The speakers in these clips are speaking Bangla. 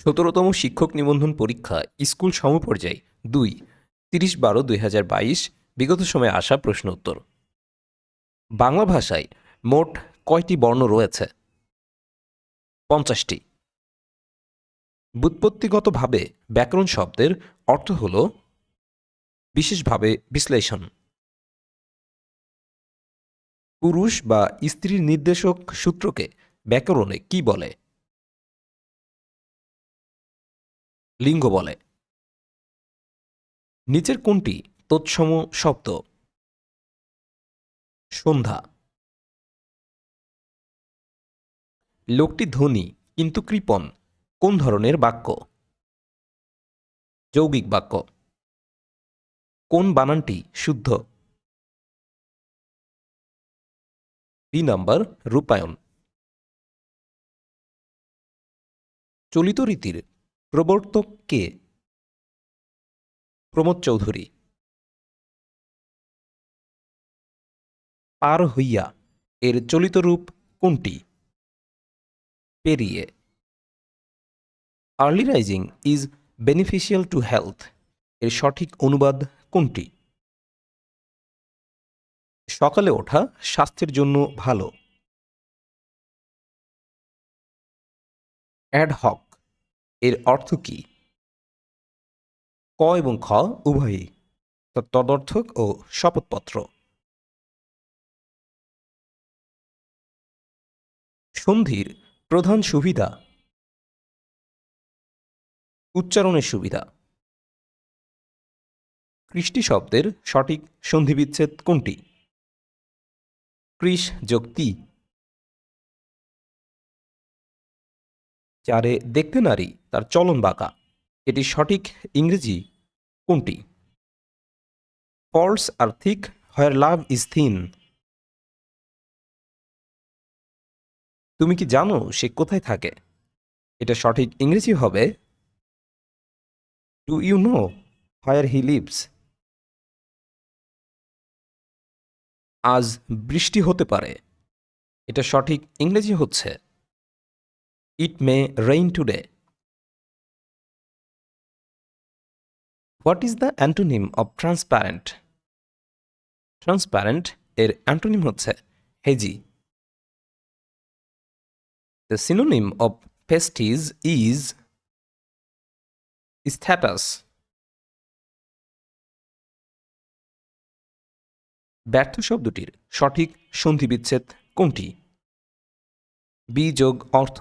সতেরোতম শিক্ষক নিবন্ধন পরীক্ষা স্কুল সমপর্যায় দুই, তিরিশ বারো দুই হাজার বাইশ, বিগত সময়ে আসা প্রশ্ন উত্তর বাংলা ভাষায় মোট কয়টি বর্ণ রয়েছে? পঞ্চাশটি। ব্যুৎপত্তিগতভাবে ব্যাকরণ শব্দের অর্থ হল বিশেষভাবে বিশ্লেষণ। পুরুষ বা স্ত্রীর নির্দেশক সূত্রকে ব্যাকরণে কি বলে? লিঙ্গ বলে। নিচের কোনটি? তৎসম শব্দ। সন্ধ্যা। লোকটি ধনী, কিন্তু কৃপণ। কোন ধরনের বাক্য? যৌগিক বাক্য। কোন বানানটি শুদ্ধ? বি নাম্বার, রূপায়ণ। চলিত রীতির প্রবর্তক কে প্রমোদ চৌধুরী পার হইয়া এর চলিত রূপ কোনটি? পেরিয়ে। Early rising is beneficial to health. এর সঠিক অনুবাদ কোনটি? সকালে ওঠা স্বাস্থ্যের জন্য ভালো। Ad hoc. এর অর্থ কি? ক এবং খ উভয়ই তদর্থক ও শপথপত্র। সন্ধির প্রধান সুবিধা। উচ্চারণের সুবিধা। কৃষ্টি শব্দের সঠিক সন্ধিবিচ্ছেদ কোনটি? কৃষ যুক্তি যারে দেখতে নারী, তার চলন বাঁকা। এটি সঠিক ইংরেজি কোনটি? Faults are thick, where love is thin. তুমি কি জানো সে কোথায় থাকে? এটা সঠিক ইংরেজি হবে do you know where he lives আজ বৃষ্টি হতে পারে। এটা সঠিক ইংরেজি হচ্ছে it may rain today what is the antonym of transparent transparent এর অ্যান্টোনিম হচ্ছে hazy the synonym of prestige is status ব্যর্থ শব্দটির সঠিক সন্ধিবিচ্ছেদ কোনটি? বি যোগ অর্থ।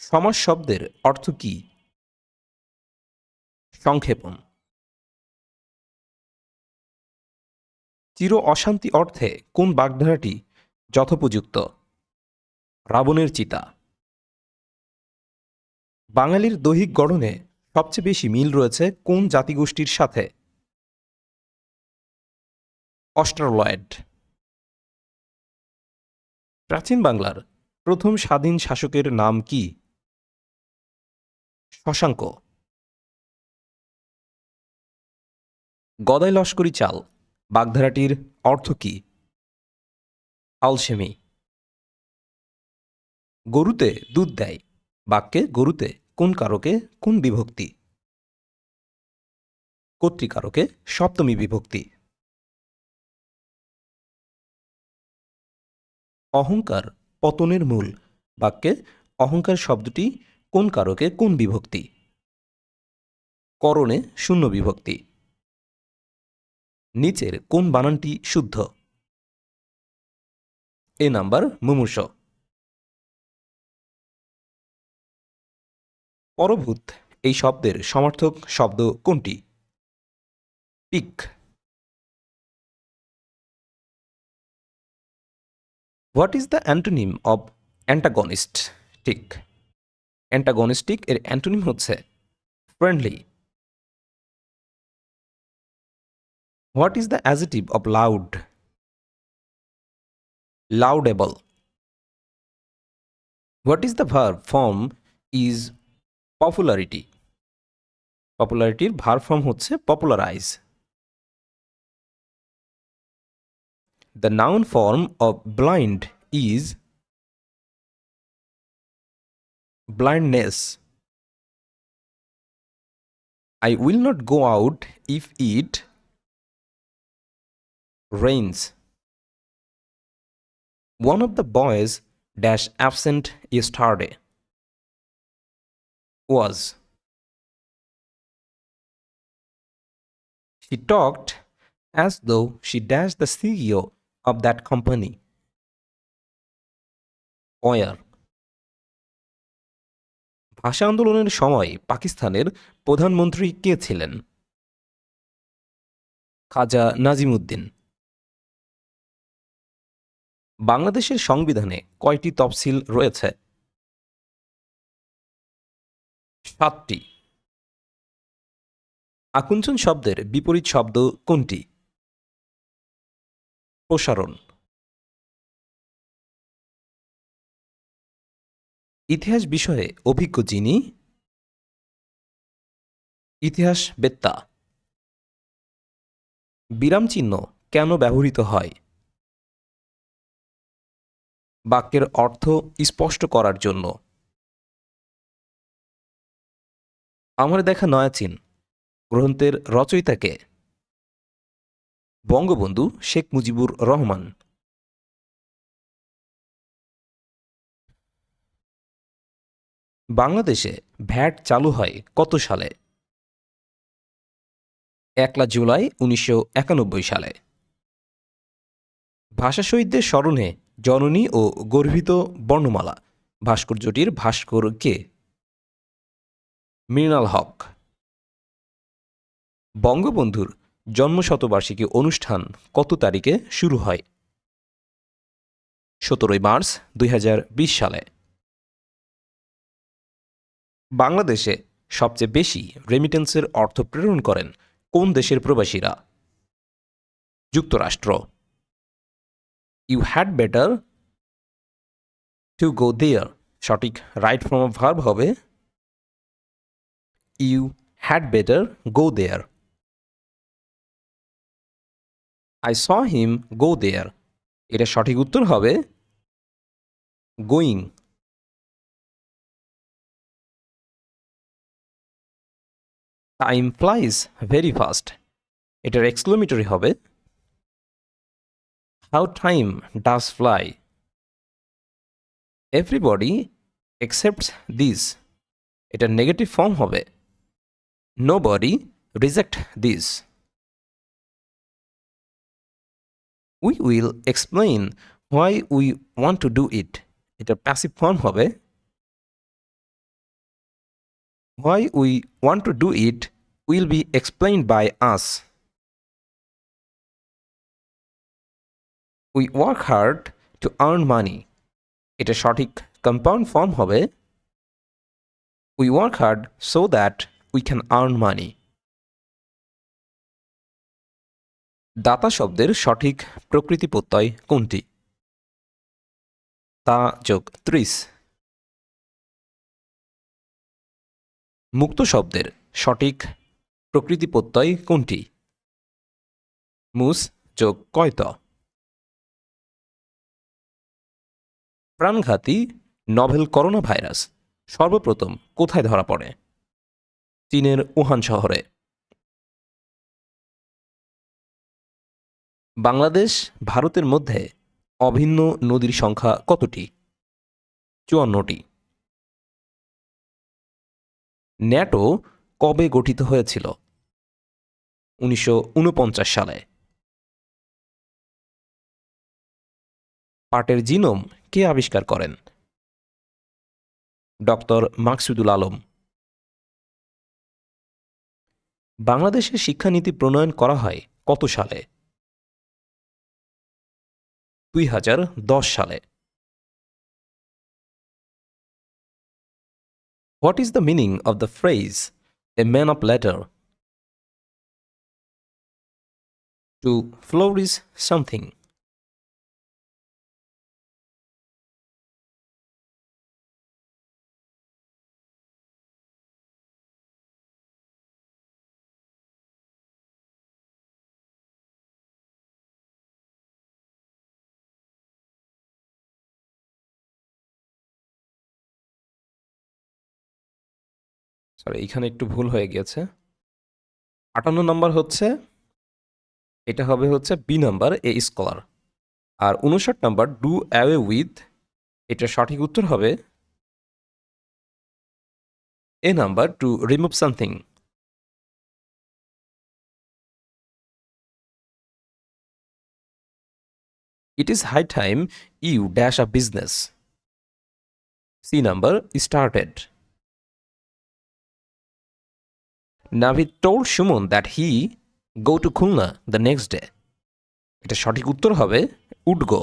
সমাস শব্দের অর্থ কি? সংক্ষেপণ। চির অশান্তি অর্থে কোন বাগধারাটি যথোপযুক্ত? রাবণের চিতা। বাঙালির দৈহিক গড়নে সবচেয়ে বেশি মিল রয়েছে কোন জাতিগোষ্ঠীর সাথে? অস্ট্রালয়েড। প্রাচীন বাংলার প্রথম স্বাধীন শাসকের নাম কি? শশাঙ্ক। গদাই লস্করি চাল, বাগধারাটির অর্থ কি? আলসেমি। গরুতে দুধ দেয়, বাক্যে গরুতে কোন কারকে কোন বিভক্তি? কর্তৃকারকে সপ্তমী বিভক্তি। অহংকার পতনের মূল, বাক্যে অহংকার শব্দটি কোন কারকে কোন বিভক্তি? করণে শূন্য বিভক্তি। নিচের কোন বানানটি শুদ্ধ? এ নাম্বার মুমূর্ষ। পরভূত, এই শব্দের সমার্থক শব্দ কোনটি? Peak. What is the antonym of antagonist? Tick antagonistic এর অ্যান্টোনিম হচ্ছে friendly what is the adjective of laud laudable what is the verb form is popularity পপুলারিটির verb form হচ্ছে popularize the noun form of blind is blindness. I will not go out if it rains. One of the boys dash absent yesterday was. She talked as though she dashed the CEO of that company. Where? ভাষা আন্দোলনের সময় পাকিস্তানের প্রধানমন্ত্রী কে ছিলেন? খাজা নাজিমুদ্দিন। বাংলাদেশের সংবিধানে কয়টি তফসিল রয়েছে? সাতটি। আকুঞ্চন শব্দের বিপরীত শব্দ কোনটি? প্রসারণ। ইতিহাস বিষয়ে অভিজ্ঞ যিনি, ইতিহাস বেত্তা। বিরাম চিহ্ন কেন ব্যবহৃত হয়? বাক্যের অর্থ স্পষ্ট করার জন্য। আমার দেখা নয়াচিন গ্রন্থের রচয়িতাকে। বঙ্গবন্ধু শেখ মুজিবুর রহমান বাংলাদেশে ভ্যাট চালু হয় কত সালে? একলা জুলাই উনিশশো একানব্বই সালে। ভাষা শহীদদের স্মরণে জননী ও গর্বিত বর্ণমালা। ভাস্কর্যটির ভাস্কর কে? মৃণাল হক। বঙ্গবন্ধুর জন্মশতবার্ষিকী অনুষ্ঠান কত তারিখে শুরু হয়? সতেরোই মার্চ দুই হাজার বিশ সালে। বাংলাদেশে সবচেয়ে বেশি রেমিটেন্সের অর্থ প্রেরণ করেন কোন দেশের প্রবাসীরা? যুক্তরাষ্ট্র। You had better to go there সঠিক রাইট ফর্ম অফ ভার্ব হবে you had better go there I saw him go there এটা সঠিক উত্তর হবে going time flies very fast এটার এক্সক্লোমিটরি হবে how time does fly everybody accepts this এটার নেগেটিভ ফর্ম হবে nobody reject this we will explain why we want to do it এটার প্যাসিভ ফর্ম হবে why we want to do it will be explained by us. We work hard to earn money. এটা সঠিক কম্পাউন্ড ফর্ম হবে we work hard so that we can earn money দাতা শব্দের সঠিক প্রকৃতি প্রত্যয় কোনটি তা যোগ ত্রিশ মুক্ত শব্দের সঠিক প্রকৃতি প্রত্যয় কোনটি? মুস যোগ কয়ত? প্রাণঘাতী নভেল করোনা ভাইরাস সর্বপ্রথম কোথায় ধরা পড়ে? চীনের উহান শহরে। বাংলাদেশ ভারতের মধ্যে অভিন্ন নদীর সংখ্যা কতটি? চুয়ান্নটি। ন্যাটো কবে গঠিত হয়েছিল? উনিশশো উনপঞ্চাশ সালে। পাটের জিনোম কে আবিষ্কার করেন? ডক্টর মাকসুদুল আলম। বাংলাদেশের শিক্ষানীতি প্রণয়ন করা হয় কত সালে? দুই হাজার দশ সালে। What is the meaning of the phrase a man of letter? To flourish something. Sorry এখানে একটু ভুল হয়ে গিয়েছে আটান্ন নাম্বার হচ্ছে, এটা হবে হচ্ছে বি নাম্বার এ স্কলার আর উনষাট নাম্বার ডু অ্যাওয়ে উইথ এটা সঠিক উত্তর হবে A number to remove something It is high time you dash a business. C number started. Navid told Shumon that he go to Khulna the next day. এটা সঠিক উত্তর হবে would go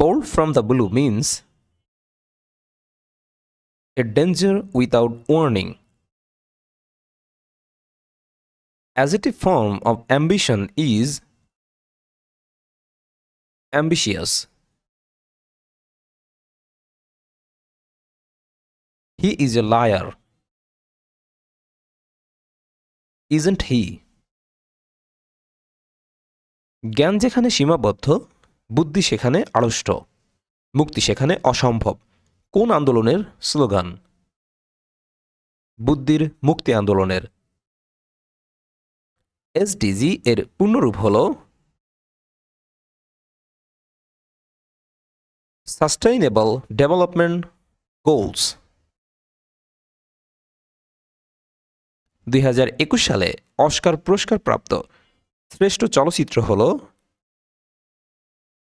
bold from the blue means a danger without warning Adjective form of ambition is ambitious. He is a liar. Isn't he? জ্ঞান যেখানে সীমাবদ্ধ, বুদ্ধি সেখানে আড়ষ্ট, মুক্তি সেখানে অসম্ভব কোন আন্দোলনের স্লোগান বুদ্ধির মুক্তি আন্দোলনের এসডিজি এর পূর্ণরূপ হল সাস্টেইনেবল ডেভেলপমেন্ট গোলস দুই হাজার একুশ সালে অস্কার পুরস্কার প্রাপ্ত শ্রেষ্ঠ চলচ্চিত্র হল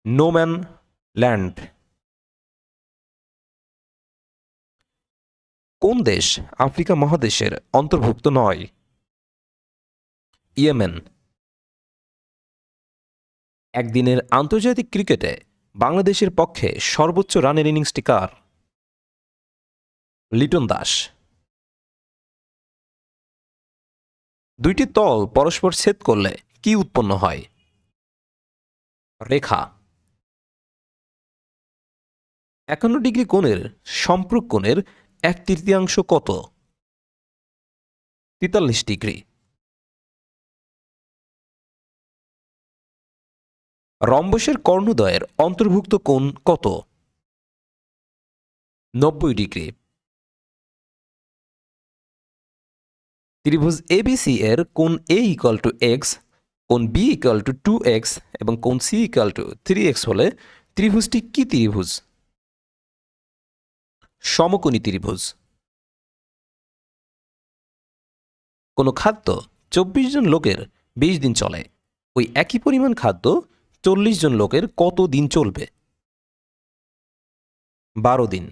নোম্যান ল্যান্ড কোন দেশ আফ্রিকা মহাদেশের অন্তর্ভুক্ত নয়? ইয়েমেন। একদিনের আন্তর্জাতিক ক্রিকেটে বাংলাদেশের পক্ষে সর্বোচ্চ রানের ইনিংসটি কার? লিটন দাস। দুইটি তল পরস্পর ছেদ করলে কি উৎপন্ন হয়? রেখা। একান্ন ডিগ্রি কোণের সম্পর্ক কোণের এক তৃতীয়াংশ কত? তেতাল্লিশ ডিগ্রি। রম্বসের কর্ণদয়ের অন্তর্ভুক্ত কোণ কত? নব্বই ডিগ্রি। ত্রিভুজ এবিসি এর কোন এ ইকাল টু এক্স কোন B equal to two X এবং কোন C equal to three X হলে ত্রিভুজটি কি ত্রিভুজ? সমকোণী ত্রিভুজ। কোনো খাদ্য চব্বিশ জন লোকের বিশ দিন চলে। ওই একই পরিমাণ খাদ্য চল্লিশ জন লোকের কত দিন চলবে? বারো দিন।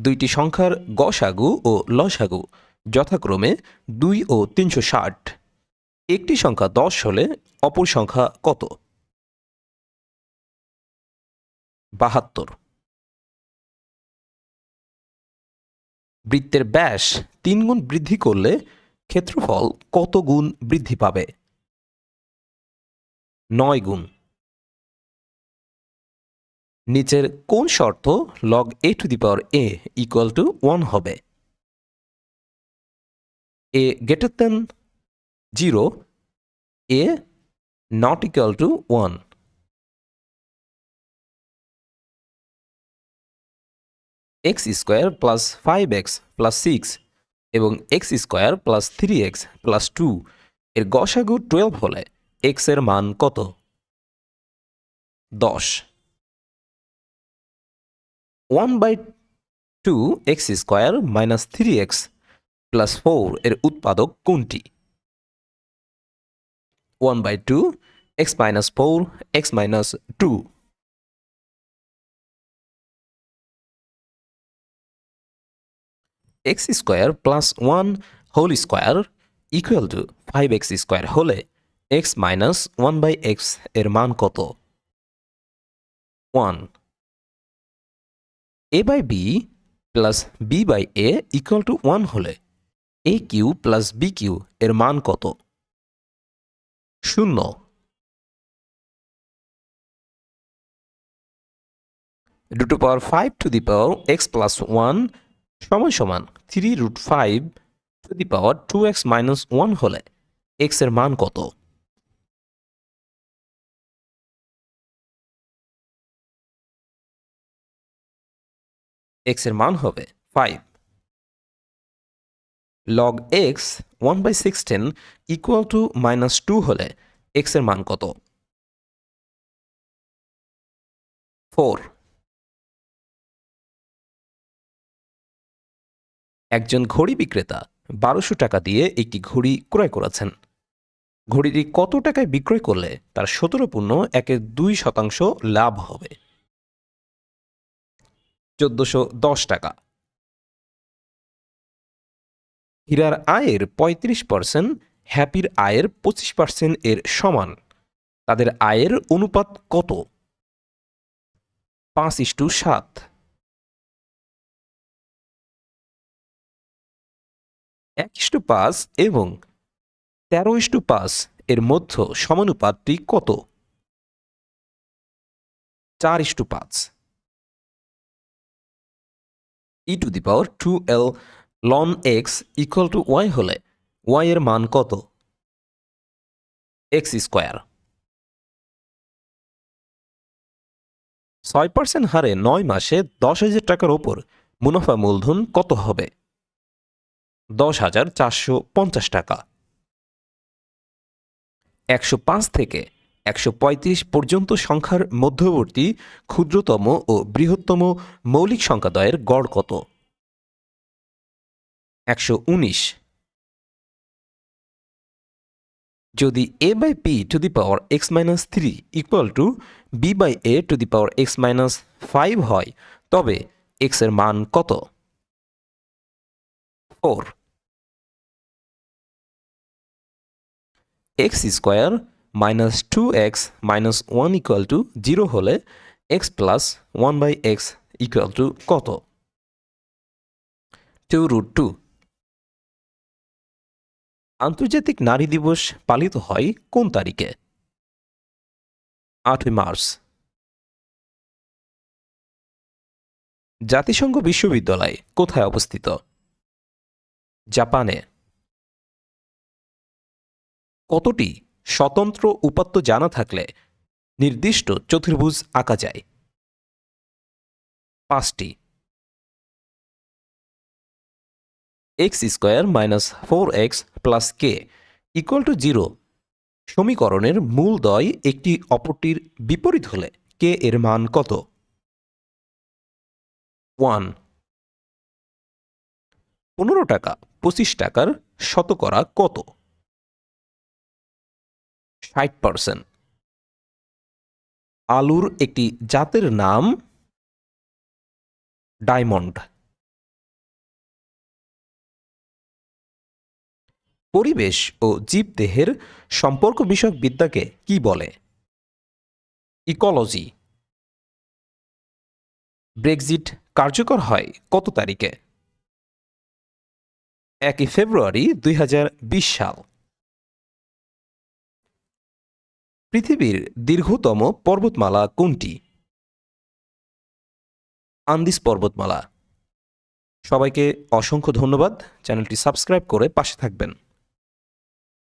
দুইটি সংখ্যার গসাগু ও লসাগু যথাক্রমে দুই ও তিনশো ষাট। একটি সংখ্যা দশ হলে অপর সংখ্যা কত? বাহাত্তর। বৃত্তের ব্যাস তিন গুণ বৃদ্ধি করলে ক্ষেত্রফল কত গুণ বৃদ্ধি পাবে? নয় গুণ। নিচের কোন শর্ত log A to the power A equal to one হবে? A greater than zero A not equal to one X square plus five X plus six এবং X square plus three X plus two এর গসাগু টুয়েলভ হলে এক্সের মান কত? দশ। One by two X square minus three X plus four এর উৎপাদক কোনটি? One by two X minus four X minus two. X square plus one whole square equal to five X square হলে এক্স মাইনাস ওয়ান বাই এক্সের মান কত? One. A by B plus B by A equal to one হলে A Q plus B Q এর মান কত? শূন্য। Root power five to the power X plus one সমান সমান three root five to the power two X minus one হলে এক্সের মান কত? এক্সের মান হবে five log X one by sixteen equal to minus two হলে এক্সের মান কত? ফোর একজন ঘড়ি বিক্রেতা বারোশো টাকা দিয়ে একটি ঘড়ি ক্রয় করেছেন। ঘড়িটি কত টাকায় বিক্রয় করলে তার সতেরো পূর্ণ একের দুই শতাংশ লাভ হবে। চোদ্দশো দশ টাকা। হীরার আয়ের পঁয়ত্রিশ পার্সেন্ট, হ্যাপির আয়ের পঁচিশ পার্সেন্ট এর সমান। তাদের আয়ের অনুপাত কত? পাঁচ ইস্টু সাত। এক ইস্টু পাঁচ এবং তেরো ইস্টু পাঁচ এর মধ্য সমানুপাতটি কত? চার ইস্টু পাঁচ। E to the power two L loan X equal to Y হলে ওয়াই এর মান কত? এক্স স্কোয়ার ছয় পার্সেন্ট হারে নয় মাসে দশ হাজার টাকার ওপর মুনাফা মূলধন কত হবে? দশ হাজার চারশো পঞ্চাশ টাকা। একশো পাঁচ থেকে একশো পঁয়ত্রিশ পর্যন্ত সংখ্যার মধ্যবর্তী ক্ষুদ্রতম ও বৃহত্তম মৌলিক সংখ্যাদ্বয়ের গড় কত? একশো উনিশ। যদি A by P to the power X minus three equal to B by A to the power X minus five হয়, তবে এক্সের মান কত? Four X square minus two X minus one equal to zero হলে X plus one by X equal to কত? টু রুট টু আন্তর্জাতিক নারী দিবস পালিত হয় কোন তারিখে? আটই মার্চ। জাতিসংঘ বিশ্ববিদ্যালয় কোথায় অবস্থিত? জাপানে। কতটি স্বতন্ত্র উপাত্ত জানা থাকলে নির্দিষ্ট চতুর্ভুজ আঁকা যায়। পাঁচটি। X square minus four X plus K equal to zero সমীকরণের মূল দয় একটি অপরটির বিপরীত হলে কে এর মান কত? ওয়ান। পনেরো টাকা, পঁচিশ টাকার শতকরা কত? ষাট পার্সেন্ট আলুর একটি জাতের নাম ডায়মন্ড। পরিবেশ ও জীবদেহের সম্পর্ক বিষয়ক বিদ্যাকে কি বলে? ইকোলজি। ব্রেক্সিট কার্যকর হয় কত তারিখে? একই ফেব্রুয়ারি দুই হাজার বিশ সাল। পৃথিবীর দীর্ঘতম পর্বতমালা কোনটি? আন্দিস পর্বতমালা। সবাইকে অসংখ্য ধন্যবাদ। চ্যানেলটি সাবস্ক্রাইব করে পাশে থাকবেন।